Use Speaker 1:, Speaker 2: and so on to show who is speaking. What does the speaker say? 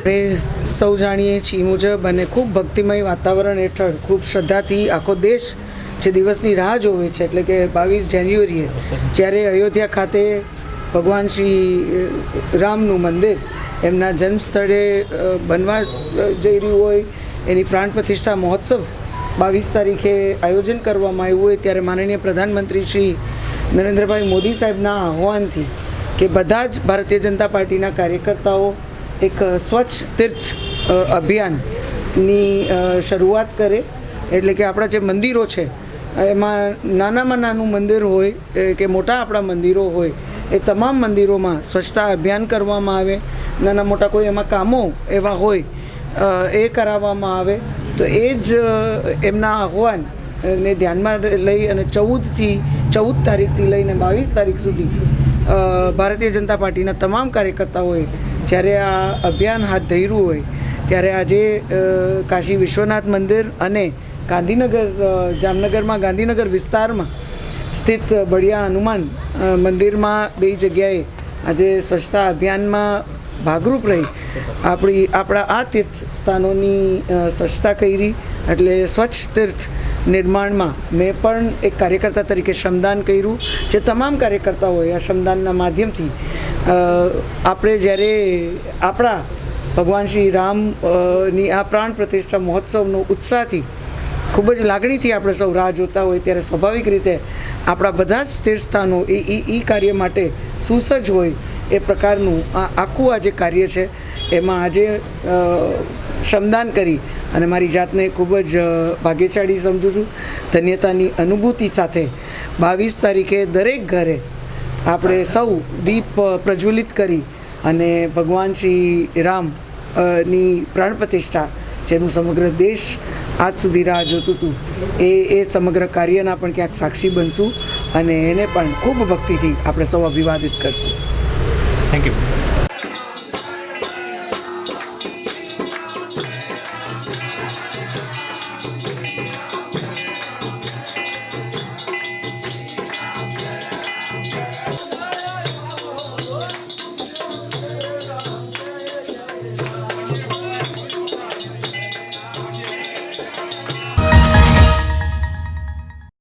Speaker 1: આપણે સૌ જાણીએ છીએ મુજબ અને ખૂબ ભક્તિમય વાતાવરણ હેઠળ ખૂબ શ્રદ્ધાથી આખો દેશ જે દિવસની રાહ જોવે છે, એટલે કે બાવીસ જાન્યુઆરીએ જ્યારે અયોધ્યા ખાતે ભગવાન શ્રી રામનું મંદિર, એમના જન્મસ્થળે બનવા જઈ રહ્યું હોય, એની પ્રાણ પ્રતિષ્ઠા મહોત્સવ બાવીસ તારીખે આયોજન કરવામાં આવ્યું હોય, ત્યારે માનનીય પ્રધાનમંત્રી શ્રી નરેન્દ્રભાઈ મોદી સાહેબના આહવાનથી કે બધા જ ભારતીય જનતા પાર્ટીના કાર્યકર્તાઓ એક સ્વચ્છ તીર્થ અભિયાનની શરૂઆત કરે. એટલે કે આપણા જે મંદિરો છે, એમાં નાનામાં નાનું મંદિર હોય કે મોટા આપણા મંદિરો હોય એ તમામ મંદિરોમાં સ્વચ્છતા અભિયાન કરવામાં આવે, નાના મોટા કોઈ એમાં કામો એવા હોય એ કરાવવામાં આવે, તો એ જ એમના આહવાન ને ધ્યાનમાં લઈ અને ચૌદથી, ચૌદ તારીખથી લઈને બાવીસ તારીખ સુધી ભારતીય જનતા પાર્ટીના તમામ કાર્યકર્તાઓએ જ્યારે આ અભિયાન હાથ ધર્યું હોય, ત્યારે આજે કાશી વિશ્વનાથ મંદિર અને ગાંધીનગર જામનગરમાં, ગાંધીનગર વિસ્તારમાં સ્થિત બળિયા હનુમાન મંદિરમાં બે જગ્યાએ આજે સ્વચ્છતા અભિયાનમાં ભાગરૂપ રહી. આપણી, આપણા આ તીર્થ સ્થાનોની સ્વચ્છતા કરી એટલે સ્વચ્છ તીર્થ નિર્માણમાં મેં પણ એક કાર્યકર્તા તરીકે શ્રમદાન કર્યું. જે તમામ કાર્યકર્તાઓએ આ શ્રમદાનના માધ્યમથી આપણે જ્યારે આપણા ભગવાન શ્રી રામની આ પ્રાણ પ્રતિષ્ઠા મહોત્સવનો ઉત્સાહથી ખૂબ જ લાગણીથી આપણે સૌ રાહ જોતા હોય ત્યારે સ્વાભાવિક રીતે આપણા બધા જ તીર્થસ્થાનો એ એ એ કાર્ય માટે સુસજ્જ હોય એ પ્રકારનું આ આખું આ જે કાર્ય છે, એમાં આજે શ્રમદાન કરી અને મારી જાતને ખૂબ જ ભાગ્યશાળી સમજું છું. ધન્યતાની અનુભૂતિ સાથે બાવીસ તારીખે દરેક ઘરે આપણે સૌ દીપ પ્રજ્વલિત કરી અને ભગવાન શ્રી રામની પ્રાણ પ્રતિષ્ઠા, જેનું સમગ્ર દેશ આજ સુધી રાહ જોતું હતું. એ એ સમગ્ર કાર્યના પણ ક્યાંક સાક્ષી બનશું અને એને પણ ખૂબ ભક્તિથી આપણે સૌ અભિવાદિત કરશું.
Speaker 2: Thank you